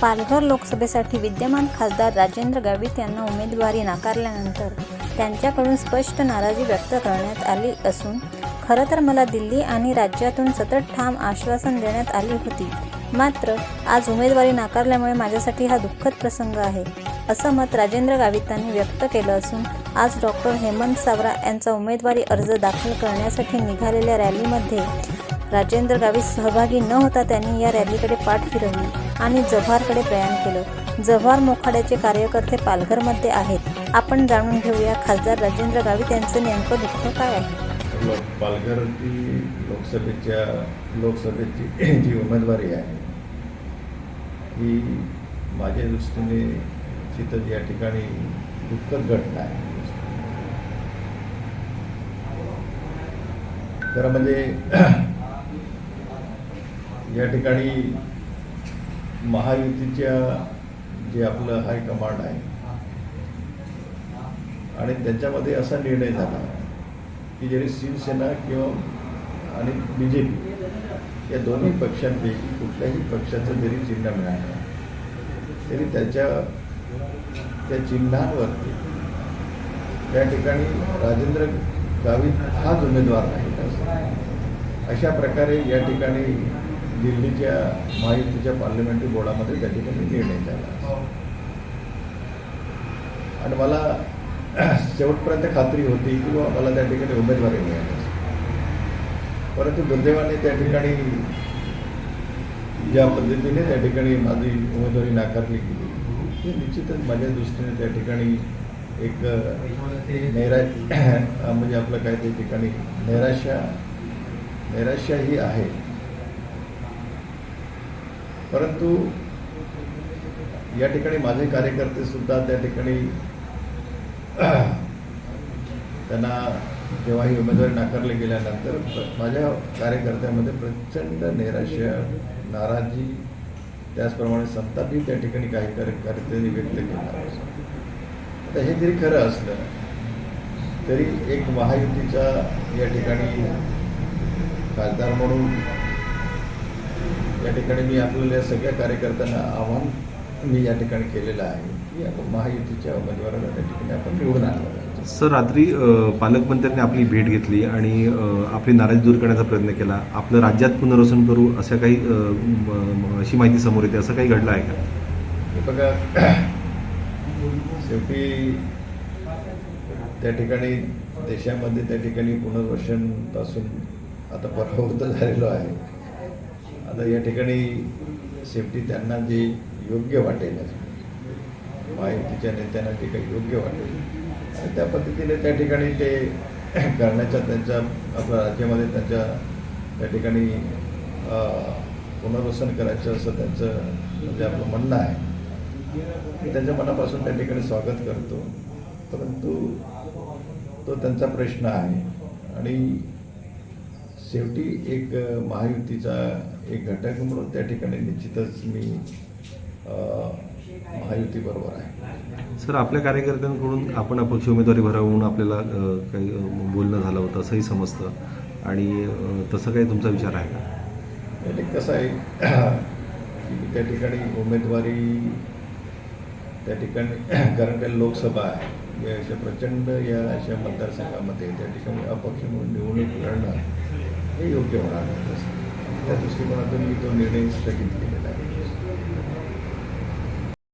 पालघर लोकसभेसाठी विद्यमान खासदार राजेंद्र गावित यांना उमेदवारी नाकारल्यानंतर त्यांच्याकडून स्पष्ट नाराजी व्यक्त करण्यात आली असून खरं तर मला दिल्ली आणि राज्यातून सतत ठाम आश्वासन देण्यात आली होती. मात्र आज उमेदवारी नाकारल्यामुळे माझ्यासाठी हा दुःखद प्रसंग आहे असं मत राजेंद्र गावितांनी व्यक्त केलं असून आज डॉक्टर हेमंत सावरा यांचा उमेदवारी अर्ज दाखल करण्यासाठी निघालेल्या रॅलीमध्ये राजेंद्र गावित सहभागी न होता त्यांनी या रॅलीकडे पाठ फिरवली आणि जव्हारकडे प्रयाण केलं. जव्हार मोखाड्याचे कार्यकर्ते पालघरमध्ये आहेत. आपण जाणून घेऊया खासदार राजेंद्र गावित यांचं नेमकं दुःख काय आहे? पालघर ही लोकसभेच्या लोकसभेची जी उमेदवारी आहे ही माझ्या दृष्टीने तिथं या ठिकाणी दुःखद घटना आहे. खरं म्हणजे या ठिकाणी महायुतीच्या जे आपलं हायकमांड आहे. आणि त्याच्यामध्ये असा निर्णय झाला की जरी शिवसेना किंवा आणि बी जे पी या दोन्ही पक्षांपैकी कुठल्याही पक्षाचं जरी चिन्ह मिळालं तरी त्याच्या त्या चिन्हांवरती त्या ठिकाणी राजेंद्र गावित हाच उमेदवार नाही असं अशा प्रकारे या ठिकाणी दिल्लीच्या महायुतीच्या पार्लमेंटरी बोर्डामध्ये त्या ठिकाणी निर्णय झाला. आणि मला शेवटपर्यंत खात्री होती की बाबा मला त्या ठिकाणी उमेदवारी मिळाली. परंतु दुर्दैवाने त्या ठिकाणी ज्या पद्धतीने त्या ठिकाणी माझी उमेदवारी नाकारली गेली हे निश्चितच माझ्या दृष्टीने त्या ठिकाणी एक नैरा म्हणजे आपलं काय त्या ठिकाणी नैराश्या नैराश्या ही आहे. परंतु या ठिकाणी माझे कार्यकर्ते सुद्धा त्या ठिकाणी त्यांना जेव्हा ही उमेदवारी नाकारली गेल्यानंतर माझ्या कार्यकर्त्यामध्ये प्रचंड नैराश्य नाराजी त्याचप्रमाणे संतापही त्या ठिकाणी काही कार्यकर्त्यांनी व्यक्त केला. तर हे जरी खरं असलं तरी एक महायुतीचा या ठिकाणी खासदार म्हणून या ठिकाणी मी आपल्याला सगळ्या कार्यकर्त्यांना आव्हान मी या ठिकाणी केलेलं आहे की आपण महायुतीच्या उमेदवाराला त्या ठिकाणी आपण निवडून आणलं सर रात्री पालकमंत्र्यांनी आपली भेट घेतली आणि आपली नाराजी दूर करण्याचा प्रयत्न केला. आपलं राज्यात पुनर्वसन करू असं काही अशी माहिती समोर येते असं काही घडलं आहे का? बघा शेवटी त्या ठिकाणी देशामध्ये त्या ठिकाणी पुनर्वसनपासून आता परावृत्त झालेलो आहे. आता या ठिकाणी सेफ्टी त्यांना जे योग्य वाटेल माहितीच्या नेत्यांना जे काही योग्य वाटेल त्या पद्धतीने त्या ठिकाणी ते करण्याच्या त्यांच्या आपल्या राज्यामध्ये त्यांच्या त्या ठिकाणी पुनर्वसन करायचं असं त्यांचं म्हणजे आपलं म्हणणं आहे. मी त्यांच्या मनापासून त्या ठिकाणी स्वागत करतो. परंतु तो त्यांचा प्रश्न आहे. आणि शेवटी एक महायुतीचा एक घटक म्हणून त्या ठिकाणी निश्चितच मी महायुतीबरोबर आहे. सर आपल्या कार्यकर्त्यांकडून आपण अपक्ष उमेदवारी भरावून आपल्याला काही बोलणं झालं होतं असंही समजतं. आणि तसं काही तुमचा विचार आहे का? म्हणजे कसं आहे की त्या ठिकाणी उमेदवारी त्या ठिकाणी कारण काय लोकसभा आहे. या अशा प्रचंड या अशा मतदारसंघामध्ये त्या ठिकाणी अपक्ष म्हणून निवडणूक लढणं हे योग्य होणार नाही त्या दृष्टिकोनातून मी तो निर्णय स्थगित केलेला आहे.